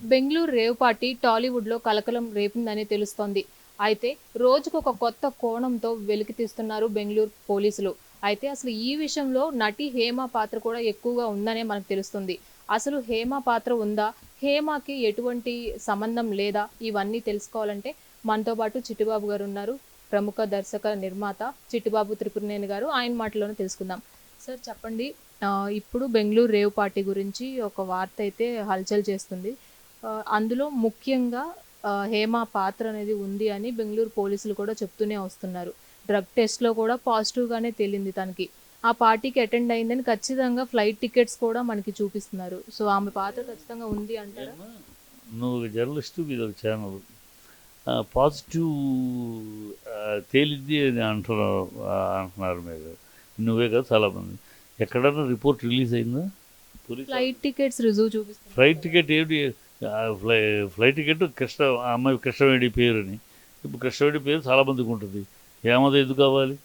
Bengaluru rave party టాలీవుడ్లో కలకలం రేపిందని తెలుస్తోంది. అయితే రోజుకు ఒక కొత్త కోణంతో వెలికి తీస్తున్నారు బెంగళూరు పోలీసులు. అయితే అసలు ఈ విషయంలో నటి హేమ పాత్ర కూడా ఎక్కువగా ఉందనే మనకు తెలుస్తుంది. అసలు హేమ పాత్ర ఉందా? హేమకి ఎటువంటి సంబంధం లేదా? ఇవన్నీ తెలుసుకోవాలంటే మనతో పాటు చిట్టుబాబు గారు ఉన్నారు. ప్రముఖ దర్శక నిర్మాత చిట్టిబాబు త్రిపురనేని గారు ఆయన మాటలోనే తెలుసుకుందాం. సార్ చెప్పండి. ఇప్పుడు బెంగళూరు రేవ్ పార్టీ గురించి ఒక వార్త అయితే హల్చల్ చేస్తుంది. అందులో ముఖ్యంగా హేమ పాత్ర అనేది ఉంది అని బెంగళూరు పోలీసులు కూడా చెప్తూనే వస్తున్నారు. డ్రగ్ టెస్ట్లో కూడా పాజిటివ్గానే తేలింది తనకి. ఆ పార్టీకి అటెండ్ అయిందని ఖచ్చితంగా ఫ్లైట్ టికెట్స్ కూడా మనకి చూపిస్తున్నారు. సో ఆమె పాత్ర ఖచ్చితంగా ఉంది అంటారా? నువ్వు జర్నలిస్టు ఇది ఒక ఛానల్. పాజిటివ్ తేలింది అని అంటున్నారు అంటున్నారు మీరు. నువ్వే కదా చాలామంది ఎక్కడన్నా రిపోర్ట్ రిలీజ్ అయిందా? ఫ్లైట్ టికెట్స్ రిజర్వ్ చూపిస్తున్నారు. ఫ్లైట్ టికెట్ ఏమిటి? ఫ్లై ఫ్లైట్ టికెట్ కృష్ణ ఆ అమ్మాయి కృష్ణవేణి పేరు అని ఇప్పుడు కృష్ణవేణి పేరు చాలామందికి ఉంటుంది. ఏమది ఎందుకు కావాలి?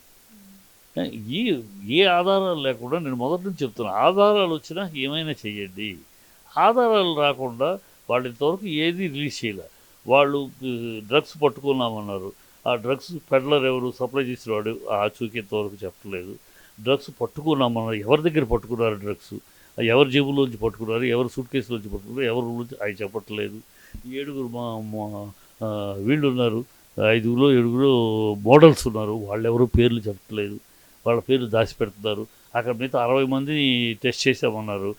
ఈ ఏ ఆధారాలు లేకుండా నేను మొదటి నుంచి చెప్తున్నా ఆధారాలు వచ్చినా ఏమైనా చెయ్యండి. ఆధారాలు రాకుండా వాళ్ళు ఇంతవరకు ఏది రిలీజ్ చేయలే. వాళ్ళు డ్రగ్స్ పట్టుకున్నామన్నారు. ఆ డ్రగ్స్ పెడ్లర్ ఎవరు సప్లై చేసేవాడు ఆ చూకి ఇంతవరకు చెప్పలేదు. డ్రగ్స్ పట్టుకున్నామన్నారు. ఎవరి దగ్గర పట్టుకున్నారు డ్రగ్స్? ఎవరి జేబులోంచి పట్టుకున్నారు ఎవరు సూట్ కేసులోంచి పట్టుకున్నారు ఎవరి నుంచి అవి చెప్పట్లేదు. ఈ ఏడుగురు మా వీళ్ళు ఉన్నారు ఐదుగురు ఏడుగురు మోడల్స్ ఉన్నారు. వాళ్ళు ఎవరు పేర్లు చెప్పట్లేదు. వాళ్ళ పేర్లు దాచిపెడుతున్నారు. అక్కడ మిగతా అరవై మందిని టెస్ట్ చేసామన్నారు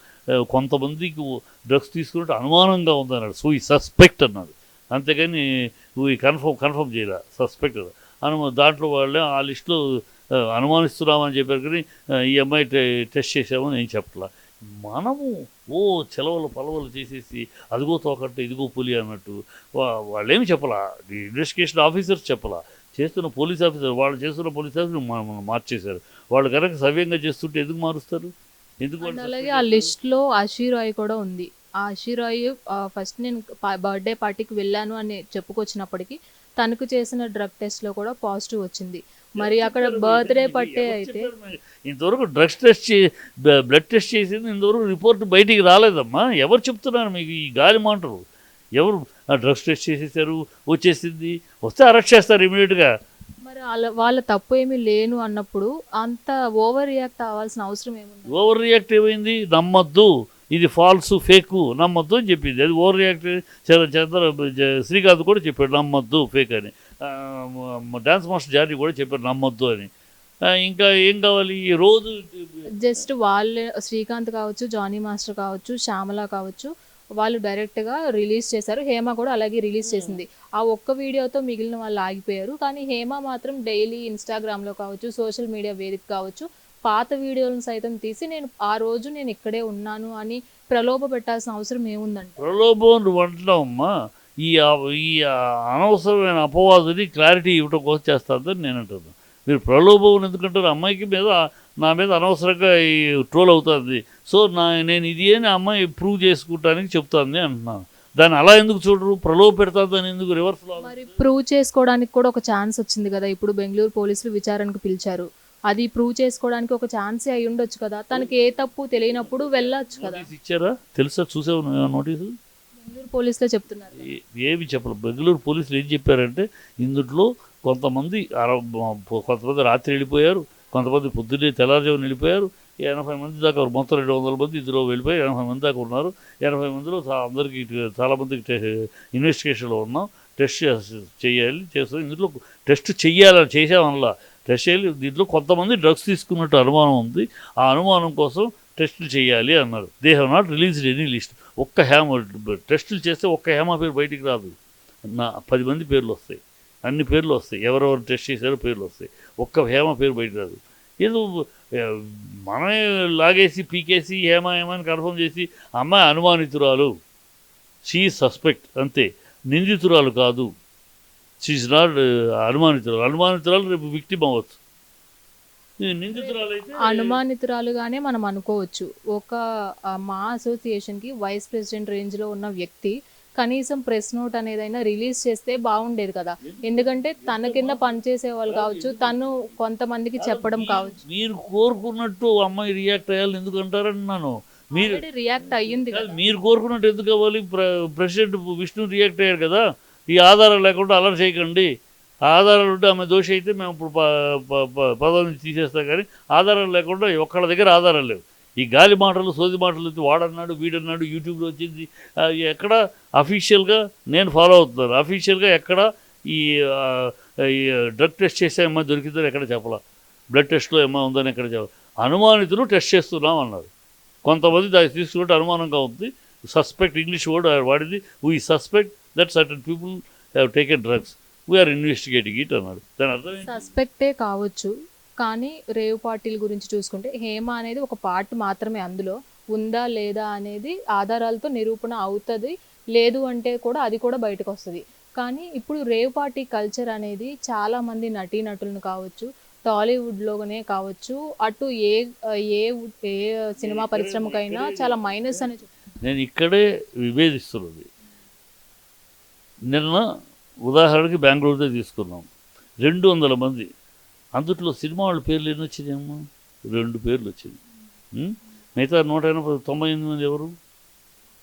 కొంతమందికి డ్రగ్స్ తీసుకున్నట్టు అనుమానంగా ఉందన్నాడు. సో ఈ సస్పెక్ట్ అన్నాడు. అంతేగాని కన్ఫర్మ్ కన్ఫర్మ్ చేయలే సస్పెక్ట్ అను దాంట్లో వాళ్ళే ఆ లిస్టులో అనుమానిస్తున్నామని చెప్పారు కానీ ఈ అమ్మాయి టె- టెస్ట్ చేసామని నేను చెప్పలా మనము ఓ చెలవలు పలవలు చేసేసి అదిగో తోకట్టు ఇదిగో పులి అన్నట్టు వాళ్ళేమి చెప్పలా? ఇన్వెస్టిగేషన్ ఆఫీసర్స్ చెప్పలా? చేస్తున్న పోలీస్ ఆఫీసర్ వాళ్ళు చేస్తున్న పోలీస్ ఆఫీసర్ మనం మార్చేశారు. వాళ్ళు కనుక సవ్యంగా చేస్తుంటే ఎందుకు మారుస్తారు? ఎందుకు అలాగే ఆ లిస్ట్లో అషీరాయ్ కూడా ఉంది. ఆ అషీరాయ్ ఫస్ట్ నేను బర్త్డే పార్టీకి వెళ్ళాను అని చెప్పుకొచ్చినప్పటికీ తనకు చేసిన డ్రగ్ టెస్ట్లో కూడా పాజిటివ్ వచ్చింది. మరి అక్కడ బర్త్డే పట్టే అయితే. ఇంతవరకు డ్రగ్స్ టెస్ట్ చే బ్లడ్ టెస్ట్ చేసింది ఇంతవరకు రిపోర్ట్ బయటికి రాలేదమ్మా. ఎవరు చెప్తున్నారు మీకు ఈ గాలి మాటలు? ఎవరు డ్రగ్స్ టెస్ట్ చేసేసారు? వచ్చేసింది. వస్తే అరెస్ట్ చేస్తారు ఇమీడియట్గా. మరి వాళ్ళ వాళ్ళ తప్పు ఏమీ లేను అన్నప్పుడు అంత ఓవర్ రియాక్ట్ అవ్వాల్సిన అవసరం ఏముంది? ఓవర్ రియాక్ట్ ఏమైంది? నమ్మద్దు. ఇది ఫాల్స్ ఫేకు. నమ్మద్దు అని చెప్పింది. అది ఓవర్ రియాక్ట్ చంద్ర శ్రీకాంత్ కూడా చెప్పాడు నమ్మద్దు ఫేక్ అని. డాన్స్ మాస్టర్ జారీ కూడా చెప్పాడు నమ్మద్దు అని. ఇంకా ఏం కావాలి? ఈ రోజు జస్ట్ వాళ్ళే శ్రీకాంత్ కావచ్చు జానీ మాస్టర్ కావచ్చు శ్యామల కావచ్చు వాళ్ళు డైరెక్ట్గా రిలీజ్ చేశారు. హేమ కూడా అలాగే రిలీజ్ చేసింది. ఆ ఒక్క వీడియోతో మిగిలిన వాళ్ళు ఆగిపోయారు. కానీ హేమ మాత్రం డైలీ ఇన్స్టాగ్రామ్లో కావచ్చు సోషల్ మీడియా వేదిక కావచ్చు పాత వీడియోలను సైతం తీసి నేను ఆ రోజు నేను ఇక్కడే ఉన్నాను అని ప్రలోభ పెట్టాల్సిన అవసరం ఏముందంట? ప్రలోభం నువ్వు అంటున్నావమ్మా. ఈ ఈ అనవసరమైన అపవాదుని క్లారిటీ ఇవ్వటం కోసం చేస్తాదని నేను అంటున్నాను మీరు ప్రలోభం ఎందుకంటారు అమ్మాయికి మీద నా మీద అనవసరంగా ఈ ట్రోల్ అవుతుంది. సో నా నేను ఇది అని అమ్మాయి ప్రూవ్ చేసుకుంటానికి చెప్తాంది అంటున్నాను. దాన్ని అలా ఎందుకు చూడరు? ప్రలోభ పెడతాదని ఎందుకు రివర్స్ మరి ప్రూవ్ చేసుకోవడానికి కూడా ఒక ఛాన్స్ వచ్చింది కదా. ఇప్పుడు బెంగళూరు పోలీసులు విచారణకు పిలిచారు. అది ప్రూవ్ చేసుకోవడానికి ఒక ఛాన్సే అయి ఉండొచ్చు కదా. తనకి ఏ తప్పు తెలియనప్పుడు వెళ్ళొచ్చు కదా. ఇచ్చారా? తెలుసా? చూసావు నోటీసు బెంగళూరు పోలీసులే చెప్తున్నారు ఏమి చెప్పలేదు బెంగళూరు పోలీసులు ఏం చెప్పారంటే ఇందుట్లో కొంతమంది కొంతమంది రాత్రి వెళ్ళిపోయారు కొంతమంది పొద్దున్నే తెల్లారుజామున వెళ్ళిపోయారు ఎనభై మంది దాకా మొత్తం రెండు వందల మంది ఇందులో వెళ్ళిపోయి ఎనభై మంది దాకా ఉన్నారు. ఎనభై మందిలో అందరికీ చాలామందికి ఇన్వెస్టిగేషన్లో ఉన్నాం. టెస్ట్ చేయాలి చేస్తాం. ఇందులో టెస్ట్ చేయాలని చేసామల్లా టెస్ట్ చేయాలి. దీంట్లో కొంతమంది డ్రగ్స్ తీసుకున్నట్టు అనుమానం ఉంది. ఆ అనుమానం కోసం టెస్టులు చేయాలి అన్నారు. They have not released any list ఒక్క హేమ టెస్టులు చేస్తే ఒక్క హేమ పేరు బయటికి రాదు. నా పది మంది పేర్లు వస్తాయి. అన్ని పేర్లు వస్తాయి. ఎవరెవరు టెస్ట్ చేశారో పేర్లు వస్తాయి. ఒక్క హేమ పేరు బయటికి రాదు. ఏదో మనమే లాగేసి పీకేసి హేమ హేమ అని కన్ఫర్మ్ చేసి అమ్మాయి అనుమానితురాలు. షీ సస్పెక్ట్ అంతే. నిందితురాలు కాదు. She's not అనుమానితురాలు. అనుమానితురాలు రేపు విక్టిమ్ అవ్వచ్చు. అనుమానితురాలుగానే మనం అనుకోవచ్చు. ఒక మా అసోసియేషన్కి వైస్ ప్రెసిడెంట్ రేంజ్లో ఉన్న వ్యక్తి కనీసం ప్రెస్ నోట్ అనేదైనా రిలీజ్ చేస్తే బాగుండేది కదా. ఎందుకంటే తన కింద పనిచేసే వాళ్ళు కావచ్చు తను కొంతమందికి చెప్పడం కావచ్చు. మీరు కోరుకున్నట్టు అమ్మాయి రియాక్ట్ అయ్యాలని ఎందుకు అంటారన్నాను మీరు రియాక్ట్ అయ్యింది మీరు కోరుకున్నట్టు ఎందుకు అవ్వాలి? ప్ర- ప్రెసిడెంట్ విష్ణు రియాక్ట్ అయ్యారు కదా. ఈ ఆధారాలు లేకుండా అలర్ట్ చేయకండి. ఆధారాలు ఉంటే ఆమె దోషి అయితే మేము ఇప్పుడు ప- ప- ప- పదవి నుంచి తీసేస్తాం కానీ ఆధారాలు లేకుండా ఒక్కళ్ళ దగ్గర ఆధారాలు లేవు. ఈ గాలి మాటలు సోది మాటలు వాడన్నాడు వీడన్నాడు యూట్యూబ్లో వచ్చింది. ఎక్కడ అఫీషియల్గా నేను ఫాలో అవుతున్నాను. అఫీషియల్గా ఎక్కడ ఈ డ్రగ్ టెస్ట్ చేసే అమ్మాయి దొరికిందని ఎక్కడ చెప్పాల? బ్లడ్ టెస్ట్లో ఏమో ఉందని ఎక్కడ చెప్పాలి అనుమానితులు టెస్ట్ చేస్తున్నాం అన్నారు. కొంతమంది దాన్ని తీసుకుంటే అనుమానంగా ఉంది. సస్పెక్ట్ ఇంగ్లీష్ వర్డ్ వాడింది. We suspect that certain people have taken drugs we are investigating it అన్నాడు. దాని అర్థం? సస్పెక్టే కావచ్చు కానీ రేవ్ పార్టీల గురించి చూసుకుంటే హేమ అనేది ఒక పార్ట్ మాత్రమే అందులో. ఉందా లేదా అనేది ఆధారాలతో నిరూపణ అవుతుంది లేదు అంటే కూడా అది కూడా బయటకు వస్తుంది కానీ ఇప్పుడు రేవ్ పార్టీ కల్చర్ అనేది చాలా మంది నటీనటులను కావచ్చు టాలీవుడ్లోనే కావచ్చు అటు ఏ ఏ ఏ సినిమా పరిశ్రమకైనా చాలా మైనస్ అని నేను ఇక్కడే విభేదిస్తున్నది. నిన్న ఉదాహరణకి బెంగళూరుదే తీసుకున్నాం రెండు వందల మంది. అందుట్లో సినిమా వాళ్ళ పేర్లు ఎన్ని వచ్చినాయమ్మా రెండు పేర్లు వచ్చింది మిగతా నూట ఎనభై తొంభై ఎనిమిది మంది ఎవరు?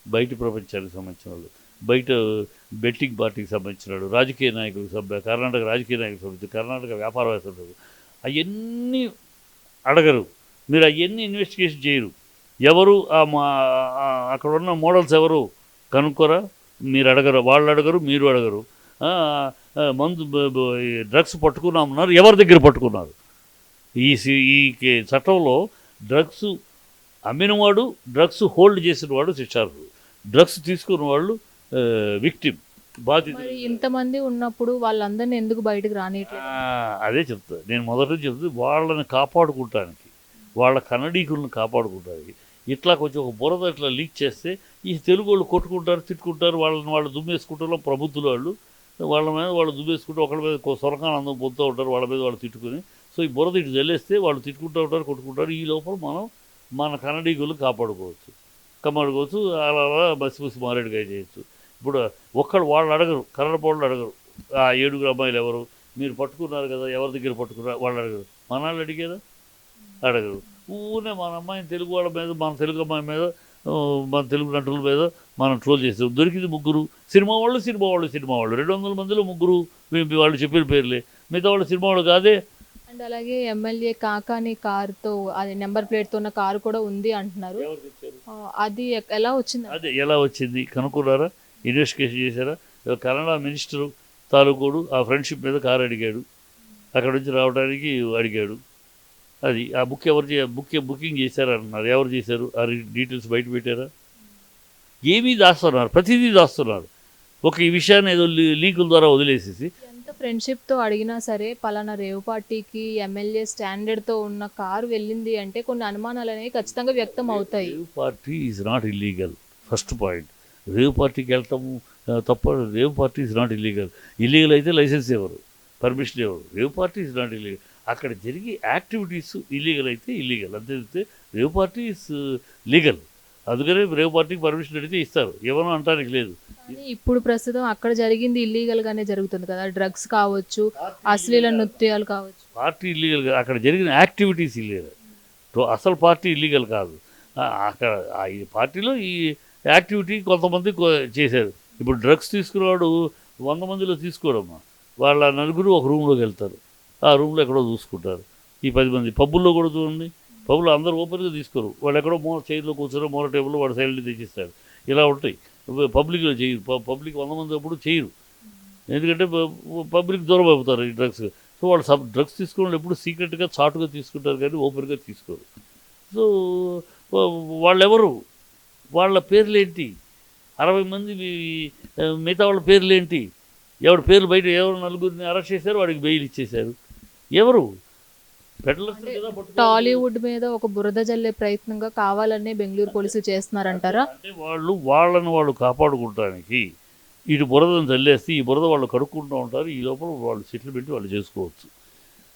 బయట ప్రపంచానికి సంబంధించిన వాళ్ళు. బయట బెట్టింగ్ పార్టీకి సంబంధించిన వాడు రాజకీయ నాయకులకు సభ్య కర్ణాటక రాజకీయ నాయకులకు సంబంధించి కర్ణాటక వ్యాపారవేత్తలు అవన్నీ అడగరు. మీరు అవన్నీ ఇన్వెస్టిగేషన్ చేయరు. ఎవరు ఆ మా అక్కడ ఉన్న మోడల్స్ ఎవరు? కనుక్కోరా. మీరు అడగరు. వాళ్ళు అడగరు మీరు అడగరు. మందు డ్రగ్స్ పట్టుకున్నామన్నారు ఎవరి దగ్గర పట్టుకున్నారు? ఈ ఈ చట్టంలో డ్రగ్స్ అమ్మినవాడు డ్రగ్స్ హోల్డ్ చేసిన వాడు శిక్షార్హుడు. డ్రగ్స్ తీసుకున్న వాళ్ళు విక్టిమ్ మరి ఇంతమంది ఉన్నప్పుడు వాళ్ళందరినీ ఎందుకు బయటకు రానియట్లేదు? ఆ, అదే చెప్తా. నేను మొదట చెప్తుంది వాళ్ళని కాపాడుకుంటానికి వాళ్ళ కన్నడీకులను కాపాడుకుంటానికి ఇట్లా కొంచెం ఒక బురద ఇట్లా లీక్ చేస్తే ఈ తెలుగు వాళ్ళు కొట్టుకుంటారు తిట్టుకుంటారు వాళ్ళని వాళ్ళు దుమ్మేసుకుంటారు ప్రభుత్వం వాళ్ళు వాళ్ళ మీద వాళ్ళు దుబ్బేసుకుంటూ ఒకళ్ళ మీద సొరకానందం పొందుతూ ఉంటారు వాళ్ళ మీద వాళ్ళు తిట్టుకుని. సో ఈ బురద ఇటు జల్లేస్తే వాళ్ళు తిట్టుకుంటూ ఉంటారు కొట్టుకుంటారు. ఈ లోపల మనం మన కన్నడీకులు కాపాడుకోవచ్చు. కాపాడుకోవచ్చు అలా అలా బస్సు బస్సు మారేడుగా చేయొచ్చు. ఇప్పుడు ఒక్కడు వాళ్ళు అడగరు కన్నడ వాళ్ళు అడగరు. ఆ ఏడుగురు అమ్మాయిలు ఎవరు? మీరు పట్టుకున్నారు కదా ఎవరి దగ్గర పట్టుకున్నారు? వాళ్ళు అడగరు. మన వాళ్ళు అడిగారా అడగరు. ఊనే మన అమ్మాయిని తెలుగు వాళ్ళ మీద మన తెలుగు అమ్మాయి మీద మన తెలుగు నటుల మీద మనం ట్రోల్ చేస్తాం దొరికింది ముగ్గురు. సినిమా వాళ్ళు సినిమా వాళ్ళు సినిమా వాళ్ళు. రెండు వందల మందిలో ముగ్గురు వాళ్ళు చెప్పిన పేర్లే. మిగతా వాళ్ళు సినిమా వాళ్ళు కాదే. అండ్ అలాగే ఎమ్మెల్యే కాకాని కారుతో అది నెంబర్ ప్లేట్తో ఉన్న కారు కూడా ఉంది అంటున్నారు. అది ఎలా వచ్చింది? అదే ఎలా వచ్చింది? కనుక్కున్నారా? ఇన్వెస్టిగేషన్ చేశారా? కన్నడ మినిస్టరు తాలూకోడు ఆ ఫ్రెండ్షిప్ మీద కారు అడిగాడు. అక్కడ నుంచి రావడానికి అడిగాడు. అది ఆ బుక్ ఎవరు బుక్ బుకింగ్ చేశారంటున్నారు ఎవరు చేశారు? ఆ డీటెయిల్స్ బయట పెట్టారా? ఏమీ దాస్తున్నారు? ప్రతిదీ దాస్తున్నారు. ఒక ఈ విషయాన్ని ఏదో లీకుల ద్వారా వదిలేసేసి. ఎంత ఫ్రెండ్షిప్తో అడిగినా సరే పలానా రేవ్ పార్టీకి ఎమ్మెల్యే స్టాండర్డ్తో ఉన్న కారు వెళ్ళింది అంటే కొన్ని అనుమానాలు అనేవి ఖచ్చితంగా వ్యక్తం అవుతాయి. Rave party is not illegal first point rave పార్టీకి వెళ్ళటము ఆ, తప్ప rave party is not illegal illegal అయితే లైసెన్స్ ఎవరు? పర్మిషన్ ఎవరు? Rave party is not illegal అక్కడ జరిగే యాక్టివిటీస్ ఇల్లీగల్ అయితే ఇల్లీగల్. అంతే రేవ్ పార్టీ ఇస్ లీగల్. అందుకనే రేవ్ పార్టీకి పర్మిషన్ అడిగితే ఇస్తారు. ఏమన్నా అంటానికి లేదు. ఇప్పుడు ప్రస్తుతం అక్కడ జరిగింది ఇల్లీగల్ గానే జరుగుతుంది కదా. డ్రగ్స్ కావచ్చు అశ్లీల నృత్యాలు కావచ్చు. Party illegal. అక్కడ జరిగిన యాక్టివిటీస్ ఇల్లీగల్. అసలు పార్టీ ఇల్లీగల్ కాదు. అక్కడ ఈ పార్టీలో ఈ యాక్టివిటీ కొంతమంది చేశారు. ఇప్పుడు డ్రగ్స్ తీసుకునేవాడు వంద మందిలో తీసుకోడమ్మా వాళ్ళ నలుగురు ఒక రూమ్లోకి వెళ్తారు. ఆ రూమ్లో ఎక్కడో చూసుకుంటారు. ఈ పది మంది. పబ్బుల్లో కూడా చూడండి. పబ్బులు అందరూ ఓపెన్గా తీసుకోరు. వాళ్ళు ఎక్కడో మూల చైర్లో కూర్చొని మూల టేబుల్లో వాడు సైడ్లో తెచ్చిస్తాడు ఇలా ఉంటాయి. పబ్లిక్లో చేయరు. పబ్లిక్ వంద మంది అప్పుడు చేయరు. ఎందుకంటే పబ్లిక్ దూరం అయిపోతారు ఈ డ్రగ్స్. సో వాళ్ళు సబ్ డ్రగ్స్ తీసుకున్న వాళ్ళు ఎప్పుడు సీక్రెట్గా చాటుగా తీసుకుంటారు కానీ ఓపెన్గా తీసుకోరు. సో వాళ్ళెవరు? వాళ్ళ పేర్లేంటి? అరవై మంది మీ- మిగతా వాళ్ళ పేర్లేంటి? ఎవరి పేర్లు బయట ఎవరు నలుగురిని అరెస్ట్ చేశారు? వాడికి బెయిల్ ఇచ్చేశారు. ఎవరు. టాలీవుడ్ మీద ఒక బురద జల్లే ప్రయత్నంగా కావాలనే బెంగళూరు పోలీసులు చేస్తున్నారంటారా? అంటే వాళ్ళు వాళ్ళని వాళ్ళు కాపాడుకోవటానికి ఇటు బురదను చల్లేస్తే ఈ బురద వాళ్ళు కడుక్కుంటూ ఉంటారు. ఈ లోపల వాళ్ళు సెటిల్మెంట్ వాళ్ళు చేసుకోవచ్చు.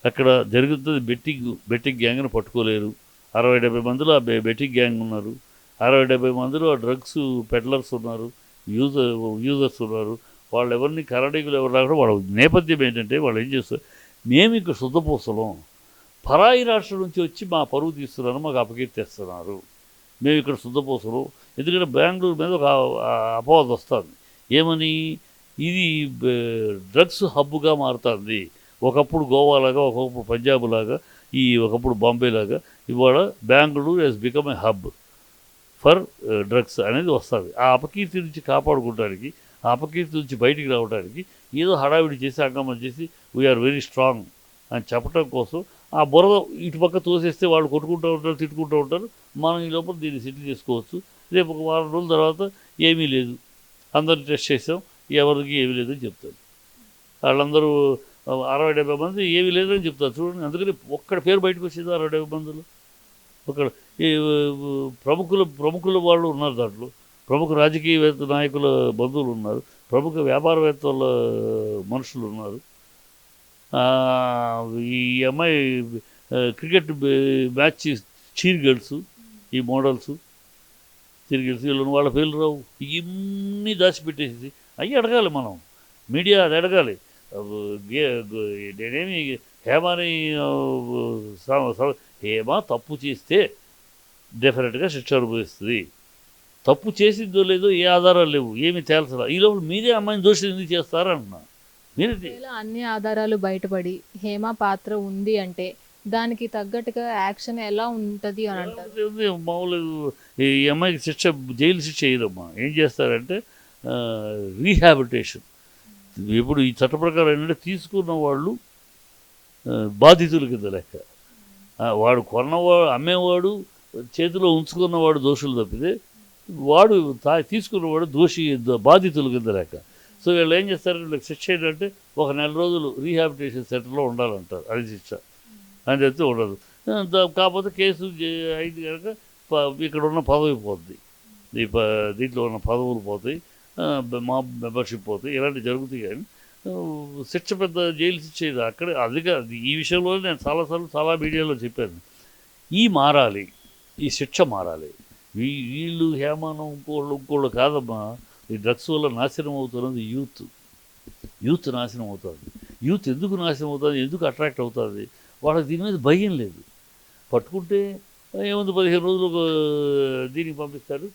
అక్కడ జరుగుతుంది బెట్టింగ్ బెట్టింగ్ గ్యాంగ్ని పట్టుకోలేరు. అరవై డెబ్బై మందిలో ఆ బె- బెట్టింగ్ గ్యాంగ్ ఉన్నారు. అరవై డెబ్బై మందిలో ఆ డ్రగ్స్ పెడ్లర్స్ ఉన్నారు. యూజర్ యూజర్స్ ఉన్నారు. వాళ్ళు ఎవరిని కరడీకులు ఎవరు రాకుండా వాళ్ళ నేపథ్యం ఏంటంటే వాళ్ళు ఏం చేస్తారు? మేము ఇక్కడ శుద్ధపూసలం. పరాయి రాష్ట్రం నుంచి వచ్చి మా పరువు తీస్తున్నారు మాకు అపకీర్తిస్తున్నారు. మేము ఇక్కడ శుద్ధపోసలు. ఎందుకంటే బెంగళూరు మీద ఒక అపవాదం వస్తుంది. ఏమని? ఇది డ్రగ్స్ హబ్గా మారుతుంది. ఒకప్పుడు గోవా లాగా ఒకప్పుడు పంజాబ్ లాగా ఈ ఒకప్పుడు బాంబే లాగా ఇవాళ Bengaluru has become a hub for drugs అనేది వస్తుంది. ఆ అపకీర్తి నుంచి కాపాడుకోవడానికి ఆ అపకీర్తి నుంచి బయటికి రావడానికి ఏదో హడావిడి చేసి అంగమం చేసి వీఆర్ వెరీ స్ట్రాంగ్ అని చెప్పడం కోసం ఆ బురద ఇటు పక్క తోసేస్తే వాళ్ళు కొట్టుకుంటూ ఉంటారు తిట్టుకుంటూ ఉంటారు. మనం ఈ లోపల దీన్ని సెటిల్ చేసుకోవచ్చు. రేపు ఒక వారం రోజుల తర్వాత ఏమీ లేదు. అందరిని టెస్ట్ చేసాం. ఎవరికి ఏమీ లేదని చెప్తారు. వాళ్ళందరూ అరవై డెబ్బై మంది ఏమీ లేదని చెప్తారు. చూడండి అందుకని ఒక్కడ పేరు బయటకు వచ్చేది అరవై డెబ్బై మందిలో. ఒక ఈ ప్రముఖుల ప్రముఖుల వాళ్ళు ఉన్నారు దాంట్లో. ప్రముఖ రాజకీయవేత్త నాయకుల బంధువులు ఉన్నారు. ప్రముఖ వ్యాపారవేత్తల మనుషులు ఉన్నారు. ఈ అమ్మాయి క్రికెట్ మ్యాచ్ చీర్ గర్ల్స్ ఈ మోడల్స్ చీర్ గర్ల్స్ వీళ్ళు వాళ్ళ పేర్లు రావు. ఇన్ని దాచిపెట్టేసి అవి అడగాలి మనం. మీడియా అది అడగాలి. గే- నేనేమి హేమాని హేమ తప్పు చేస్తే డెఫినెట్గా శిక్ష అనుభవిస్తుంది. తప్పు చేసిందో లేదో ఏ ఆధారాలు లేవు ఏమి తేల్చరా ఈ లోపల మీరే అమ్మాయిని దోషం ఎందుకు చేస్తారా అన్ని ఆధారాలు బయటపడి హేమ పాత్ర ఉంది అంటే దానికి తగ్గట్టుగా యాక్షన్ ఎలా ఉంటది అని అంటారు? మామూలు ఈ అమ్మాయికి శిక్ష జైలు శిక్ష వేయదమ్మా. ఏం చేస్తారంటే రీహాబిటేషన్ ఇప్పుడు ఈ చట్ట ప్రకారం ఏంటంటే తీసుకున్న వాళ్ళు బాధితుల కింద లెక్క. వాడు కొన్నవాడు అమ్మేవాడు చేతిలో ఉంచుకున్నవాడు దోషులు తప్పితే వాడు తా తీసుకున్నవాడు దోషి బాధితుల కింద లెక్క. సో వీళ్ళు ఏం చేస్తారు? వీళ్ళకి శిక్ష ఏంటంటే ఒక నెల రోజులు రీహాబిటేషన్ సెంటర్లో ఉండాలంటారు అది శిక్ష. అని చెప్తే ఉండదు. కాకపోతే కేసు అయింది కనుక ప- ఇక్కడ ఉన్న పదవి పోతుంది ఈ ప దీంట్లో ఉన్న పదవులు పోతాయి. మా మెంబర్షిప్ పోతాయి. ఇలాంటివి జరుగుతాయి కానీ శిక్ష పెద్ద జైలు శిక్ష ఇది. అక్కడే అది కాదు ఈ విషయంలో నేను చాలాసార్లు చాలా మీడియాలో చెప్పాను. ఈ మారాలి. ఈ శిక్ష మారాలి. వీళ్ళు హేమానం ఇంకోళ్ళు ఇంకోళ్ళు కాదమ్మా. ఈ డ్రగ్స్ వల్ల నాశనం అవుతున్నది యూత్. యూత్ నాశనం అవుతుంది. యూత్ ఎందుకు నాశనం అవుతుంది? ఎందుకు అట్రాక్ట్ అవుతుంది? వాళ్ళకి దీని మీద భయం లేదు. పట్టుకుంటే ఏముంది? పదిహేను రోజులు ఒక దీనికి పంపిస్తారు.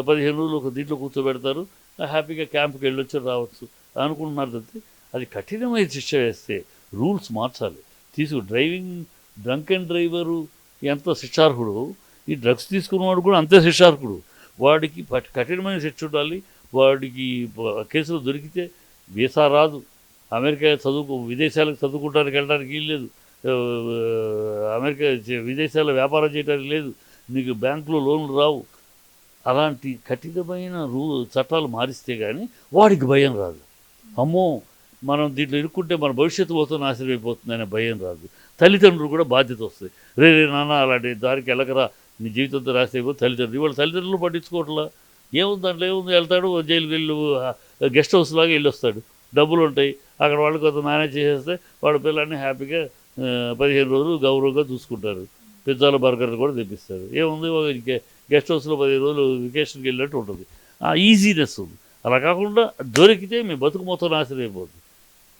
పదిహేను రోజులు ఒక దీంట్లో కూర్చోబెడతారు. హ్యాపీగా క్యాంప్కి వెళ్ళొచ్చు రావచ్చు అనుకుంటున్నారు తప్పితే అది కఠినమైన శిక్ష వేస్తే రూల్స్ మార్చాలి. తీసుకు డ్రైవింగ్ డ్రంక్ అండ్ డ్రైవరు ఎంత శిక్షార్హుడు ఈ డ్రగ్స్ తీసుకున్నవాడు కూడా అంతే శిక్షార్హుడు. వాడికి కఠినమైన శిక్ష ఉండాలి. వాడికి కేసులు దొరికితే వీసా రాదు. అమెరికా చదువుకు విదేశాలకు చదువుకోవడానికి వెళ్ళడానికి లేదు. అమెరికా విదేశాల్లో వ్యాపారం చేయడానికి లేదు. నీకు బ్యాంకులో లోన్లు రావు. అలాంటి కఠినమైన రూ చట్టాలు మారిస్తే కానీ వాడికి భయం రాదు. అమ్మో మనం దీంట్లో ఇరుక్కుంటే మన భవిష్యత్తు పోతే నాశనం అనే భయం రాదు. తల్లిదండ్రులు కూడా బాధ్యత వస్తుంది రే రే నాన్న అలాంటి దారికి వెళ్ళకరా నీ జీవితంతో రాస్తే తల్లిదండ్రులు ఇవాళ తల్లిదండ్రులు పట్టించుకోవట్లా? ఏముంది దాంట్లో? ఏముంది? వెళ్తాడు జైలుకి వెళ్ళి గెస్ట్ హౌస్ లాగా వెళ్ళి వస్తాడు డబ్బులు ఉంటాయి. అక్కడ వాళ్ళు కొంత మేనేజ్ చేసేస్తే వాడి పిల్లల్ని హ్యాపీగా పదిహేను రోజులు గౌరవంగా చూసుకుంటారు. పిజ్జాల బర్గర్లు కూడా తెప్పిస్తారు. ఏముంది? ఒక గెస్ట్ హౌస్లో పదిహేను రోజులు వెకేషన్కి వెళ్ళినట్టు ఉంటుంది. ఆ ఈజీనెస్ ఉంది. అలా కాకుండా దొరికితే మీ బతుకు మొత్తం నాశనం అయిపోతుంది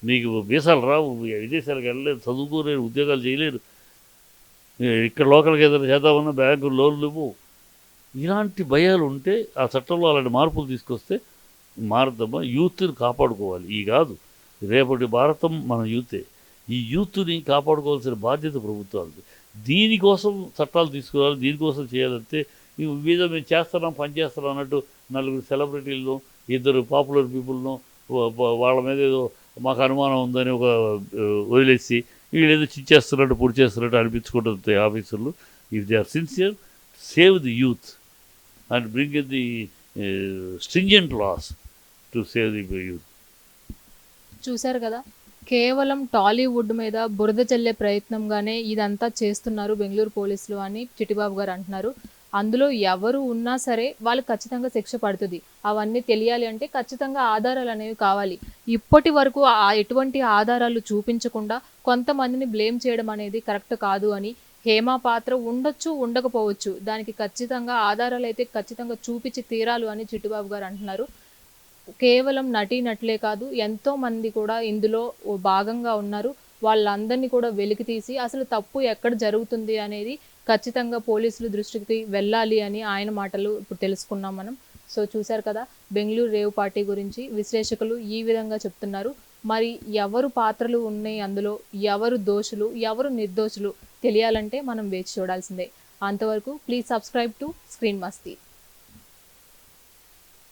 మీకు వీసాలు రావు. విదేశాలకు వెళ్ళలేరు. చదువుకోలేరు. ఉద్యోగాలు చేయలేరు. ఇక్కడ లోకల్కి ఏదైనా చేద్దామన్నా బ్యాంకు లోన్లు ఇవ్వు. ఇలాంటి భయాలు ఉంటే ఆ చట్టంలో అలాంటి మార్పులు తీసుకొస్తే మారదమ్మా యూత్ని కాపాడుకోవాలి. ఈ కాదు. రేపటి భారతం మన యూతే. ఈ యూత్ని కాపాడుకోవాల్సిన బాధ్యత ప్రభుత్వాలది. దీనికోసం చట్టాలు తీసుకురావాలి దీనికోసం చేయాలంటే మీద మేము చేస్తున్నాం పనిచేస్తున్నాం అన్నట్టు నలుగురు సెలబ్రిటీలను ఇద్దరు పాపులర్ పీపుల్ను వాళ్ళ మీద ఏదో మాకు అనుమానం ఉందని ఒక వదిలేసి వీళ్ళు ఏదో చిచ్చేస్తున్నట్టు పొడి చేస్తున్నట్టు అనిపించుకుంటుంది ఆఫీసర్లు. If they are sincere. Save the youth. And bring the stringent laws to save the youth చూశారు కదా? కేవలం టాలీవుడ్ మీద బురద చల్లే ప్రయత్నంగానే ఇదంతా చేస్తున్నారు బెంగళూరు పోలీసులు అని చిట్టిబాబు గారు అంటున్నారు. అందులో ఎవరు ఉన్నా సరే వాళ్ళు ఖచ్చితంగా శిక్ష పడుతుంది. అవన్నీ తెలియాలి అంటే ఖచ్చితంగా ఆధారాలు అనేవి కావాలి. ఇప్పటి వరకు ఎటువంటి ఆధారాలు చూపించకుండా కొంతమందిని బ్లేమ్ చేయడం అనేది కరెక్ట్ కాదు అని హేమ పాత్ర ఉండొచ్చు ఉండకపోవచ్చు. దానికి ఖచ్చితంగా ఆధారాలు అయితే ఖచ్చితంగా చూపించి తీరాలు అని చిట్టుబాబు గారు అంటున్నారు. కేవలం నటీనట్లే కాదు ఎంతో మంది కూడా ఇందులో భాగంగా ఉన్నారు. వాళ్ళందరినీ కూడా వెలికి తీసి అసలు తప్పు ఎక్కడ జరుగుతుంది అనేది ఖచ్చితంగా పోలీసులు దృష్టికి వెళ్ళాలి అని ఆయన మాటలు ఇప్పుడు తెలుసుకున్నాం మనం. సో చూశారు కదా బెంగళూరు రేవు పార్టీ గురించి విశ్లేషకులు ఈ విధంగా చెప్తున్నారు. మరి ఎవరు పాత్రలు ఉన్నాయి అందులో? ఎవరు దోషులు? ఎవరు నిర్దోషులు? తెలియాలంటే మనం వేచి చూడాల్సిందే. అంతవరకు please subscribe to screen Masti